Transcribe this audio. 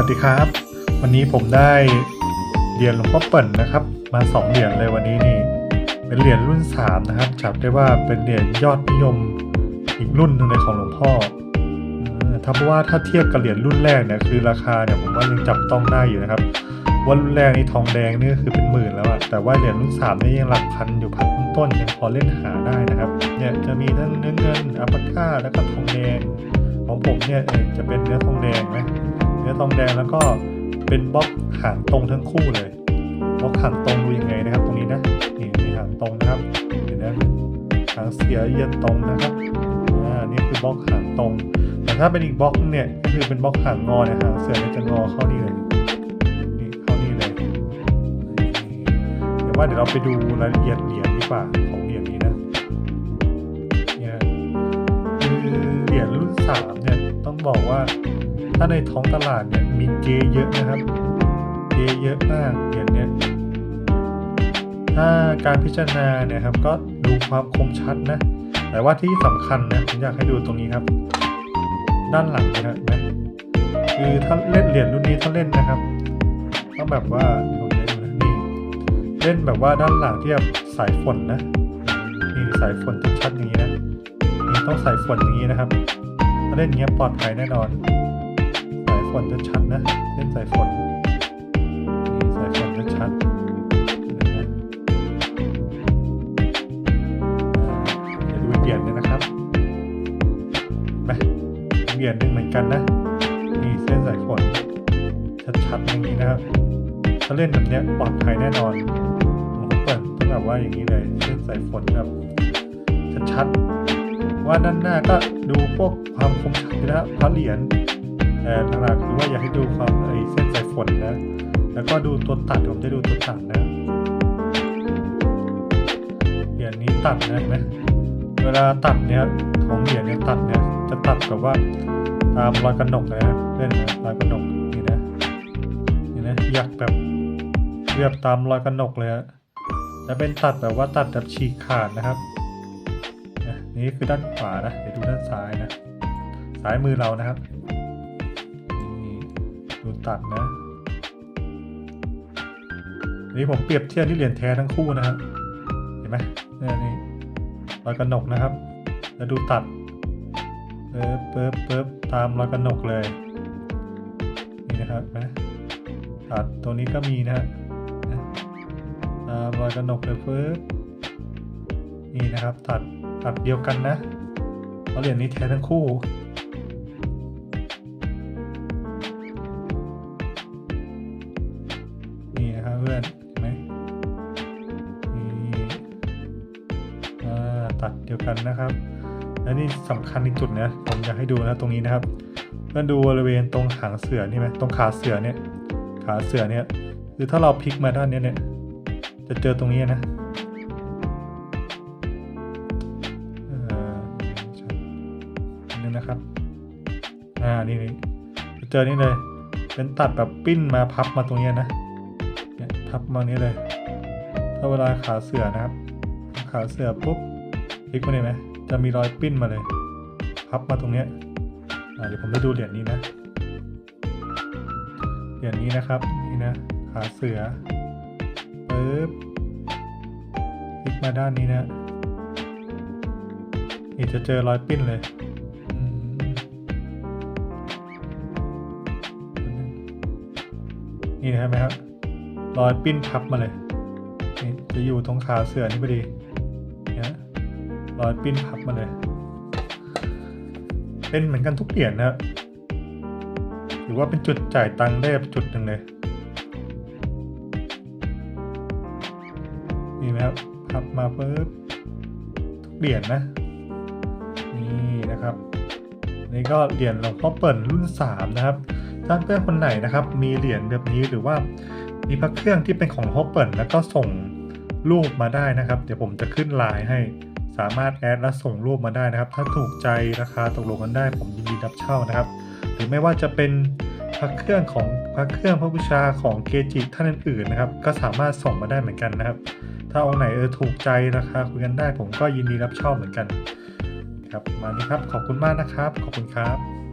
วัสดีครับ วันนี้ผมได้เหรียญหลวงพ่อเปิ่นนะครับ มาสองเหรียญเลยวันนี้นี่เป็นเหรียญรุ่นสามนะครับจับได้ว่าเป็นเหรียญยอดนิยมอีกรุ่นหนึ่งเลยของหลวงพ่อถ้าว่าถ้าเทียบกับเหรียญรุ่นแรกเนี่ยคือราคาเนี่ยผมว่ายังจับต้องได้อยู่นะครับว่ารุ่นแรกนี่ทองแดงนี่คือเป็นหมื่นแล้วอะแต่ว่าเหรียญรุ่นสามนี่ยังหลักพันอยู่พันต้นๆยังพอเล่นหาได้นะครับเนี่ยจะมีทั้งเนื้อเงินอัปก้าแล้วก็ทองแดงของผมเนี่ยเออจะเป็นเนื้อทองแดงนะ เนื้อทองแดงแล้วก็เป็นบล็อกหางตรงทั้งคู่เลยบล็อกหางตรงดูยังไงนะครับ ตรงนี้นะนี่นี่หางตรงนะครับเห็นไหมหางเสียเอียนตรงนะครับอ่านี่คือบล็อกหางตรง แต่ถ้าเป็นอีกบล็อกเนี่ยก็คือเป็นบล็อกหางงอเนี่ยหางเสือเนี่ยจะงอเข้านี่เลยนี่เข้านี่เลยเดี๋ยวว่าเดี๋ยวเราไปดูรายละเอียดเหรียญดีกว่าของเหรียญนี้นะ รุ่นสามเนี่ยต้องบอกว่าถ้าในท้องตลาดเนี่ยมีเกเยอะนะครับ เกเยอะมากเหรียญเนี้ยถ้าการพิจารณาเนี่ยครับก็ดูความคมชัดนะ แต่ว่าที่สำคัญนะผมอยากให้ดูตรงนี้ครับ ด้านหลังนะนะคือถ้าเล่นเหรียญรุ่นนี้ถ้าเล่นนะครับต้องแบบว่าผมจะดูนะนี่เล่นแบบว่าด้านหลังที่แบบสายฝนนะนี่สายฝนชัดๆอย่างนี้นะ ต้องใสายฝนอย่างนี้นะครับถ้าเล่นอย่างเงี้ยปลอดภัยแน่นอน สายฝนจะชัดนะเล่นสายฝนนี่สายฝนจะชัดเห็นไหมอ่าดี๋ยวดูเหรียญหนึงนะครับไปเหรียญหนึ่งเหมือนกันนะนี่เส้นสายฝนชัดๆอย่างนี้นะครับถ้าเล่นแบบเนี้ยปลอดภัยแน่นอนผมเปิดต้องแบบว่าอย่างนี้เลยเส้นสายฝนแบบชัดๆ ว่าด้านหน้าก็ดูพวกความคมชัดนะพระเหรียญแต่หลักคือว่าอยากให้ดูความไอเส้นสายฝนนะ แล้วก็ดูตัวตัดผมจะดูตัวตัดนะเหรียญนี้ตัดนะเห็นไหมเวลาตัดเนี่ยของเหรียญเนี่ยตัดเนี่ยจะตัดแบบว่าตามรอยกระหนกเลยนะเล่นนะรอยกระหนกนี่นะนี่นะอยากแบบเรียบตามรอยกระหนกเลยอะแล้วเป็นตัดแบบว่าตัดแบบฉีกขาดนะครับ นี่คือด้านขวานะเดี๋ยวดูด้านซ้ายนะซ้ายมือเรานะครับนี่ดูตัดนะนนี้ผมเปรียบเทียบที่เหรียญแท้ทั้งคู่นะครับ เห็นไหมเนี่ยนี่รอยกระหนกนะครับ แล้วดูตัดเปิบเปิบเปิบตามรอยกระหนกเลยนี่นะครับนะตัดตรงนี้ก็มีนะฮะตามรอยกระหนกเลยเปิบนี่นะครับตัด ตัดเดียวกันนะเพราะเหรียญนี้แท้ทั้งคู่ นี่นะครับเพื่อนเห็นไหมนี่ตัดเดียวกันนะครับ และนี่สำคัญอีกจุดนะผมอยากให้ดูนะตรงนี้นะครับ เพื่อนดูบริเวณตรงหางเสือนี่ไหมตรงขาเสือเนี่ย ขาเสือเนี่ยคือถ้าเราพลิกมาด้านนี้เนี่ย จะเจอตรงนี้นะ นะครับ อ่า นี่นี่เจอนี่เลย เป็นตัดแบบปิ้นมาพับมาตรงนี้นะ เนี่ยพับมานี้เลย ถ้าเวลาขาเสือนะครับ ขาเสือปุ๊บพลิกมาเลยไหมจะมีรอยปิ้นมาเลย พับมาตรงเนี้ยอ่าเดี๋ยวผมไปดูเหรียญนี้นะ เหรียญนี้นะครับ นี่นะ ขาเสือปึ๊บพลิกมาด้านนี้นะนี่จะเจอรอยปิ้นเลย นี่นะครับไหมครับรอยปิ้นพับมาเลยนี่จะอยู่ตรงขาเสือนี่พอดีเนี่ยรอยปิ้นพับมาเลย เป็นเหมือนกันทุกเหรียญนะหรือว่าเป็นจุดจ่ายตังค์ได้จุดหนึ่งเลยนี่นะครับพับมาปุ๊บทุกเหรียญนะนี่นะครับนี่ก็เหรียญหลวงพ่อเปิ่นรุ่น 3 นะครับ ถ้าเพื่อนคนไหนนะครับ มีเหรียญแบบนี้หรือว่ามีพระเครื่องที่เป็นของหลวงพ่อเปิ่นแล้วก็ส่งรูปมาได้นะครับ เดี๋ยวผมจะขึ้นไลน์ให้สามารถแอดและส่งรูปมาได้นะครับ ถ้าถูกใจราคาตกลงกันได้ ผมยินดีรับเช่านะครับ หรือไม่ว่าจะเป็นพระเครื่องของพระเครื่องพระบูชาของเกจิท่านอื่นๆนะครับ ก็สามารถส่งมาได้เหมือนกันนะครับ ถ้าองค์ไหนเออถูกใจราคาคุยกันได้ ผมก็ยินดีรับเช่าเหมือนกัน ครับมานี้ครับขอบคุณมากนะครับ ขอบคุณครับ